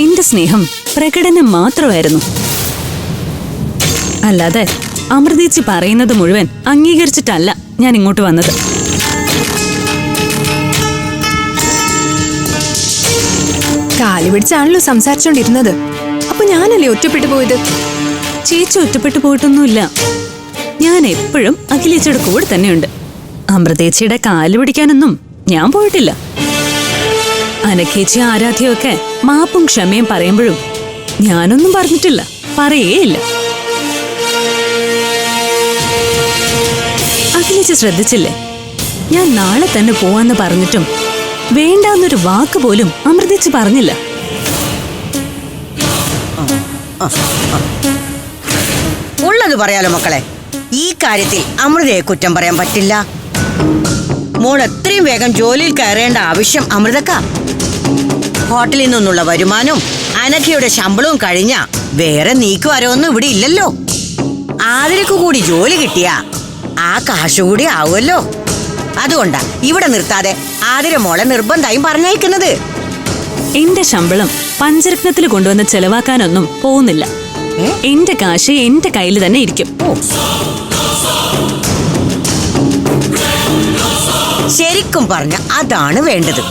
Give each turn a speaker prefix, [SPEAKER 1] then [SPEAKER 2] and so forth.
[SPEAKER 1] എന്റെ സ്നേഹം പ്രകടനം മാത്രമായിരുന്നു. അല്ലാതെ അമൃതേച്ചി പറയുന്നത് മുഴുവൻ അംഗീകരിച്ചിട്ടല്ല ഞാൻ ഇങ്ങോട്ട് വന്നത്.
[SPEAKER 2] കാലി പിടിച്ചാണല്ലോ സംസാരിച്ചോണ്ടിരുന്നത്. അപ്പൊ ഞാനല്ലേ ഒറ്റപ്പെട്ടു പോയത്?
[SPEAKER 1] ചേച്ചി ഒറ്റപ്പെട്ടു പോയിട്ടൊന്നുമില്ല. ഞാൻ എപ്പോഴും അഖിലേച്ചിയുടെ കൂടെ തന്നെയുണ്ട്. അമൃതേച്ചിയുടെ കാൽ പിടിക്കാനൊന്നും ഞാൻ പോയിട്ടില്ല. അനഖേച്ചി ആരാധ്യമൊക്കെ മാപ്പും ക്ഷമയും പറയുമ്പോഴും ഞാനൊന്നും പറഞ്ഞിട്ടില്ല. പറയേയില്ല. അഖിലേച്ചി ശ്രദ്ധിച്ചില്ലേ? ഞാൻ നാളെ തന്നെ പോവാന്ന് പറഞ്ഞിട്ടും വേണ്ടാന്നൊരു വാക്ക് പോലും അമൃതിച്ച് പറഞ്ഞില്ല.
[SPEAKER 3] ഉള്ളത് പറയാലോ മക്കളെ. ഈ കാര്യത്തിൽ അമൃതയെ കുറ്റം പറയാൻ പറ്റില്ല. മോൾ എത്രയും വേഗം ജോലിയിൽ കയറേണ്ട ആവശ്യം അമൃതക്ക. ഹോട്ടലിൽ നിന്നുള്ള വരുമാനവും അനഘയുടെ ശമ്പളവും കഴിഞ്ഞ വേറെ നീക്കുവരവൊന്നും ഇവിടെ ഇല്ലല്ലോ. ആതിരക്ക് കൂടി ജോലി കിട്ടിയ ആ കാശുകൂടി ആവുമല്ലോ. അതുകൊണ്ടാ ഇവിടെ നിർത്താതെ ആതിര മോളെ നിർബന്ധമായും പറഞ്ഞയക്കുന്നത്.
[SPEAKER 1] എന്റെ ശമ്പളം പഞ്ചരത്നത്തിൽ കൊണ്ടുവന്ന് ചെലവാക്കാനൊന്നും പോകുന്നില്ല. എന്റെ കാശ് എന്റെ കയ്യിൽ തന്നെ ഇരിക്കും.
[SPEAKER 3] ശരിക്കും പറഞ്ഞ അതാണ് വേണ്ടത്.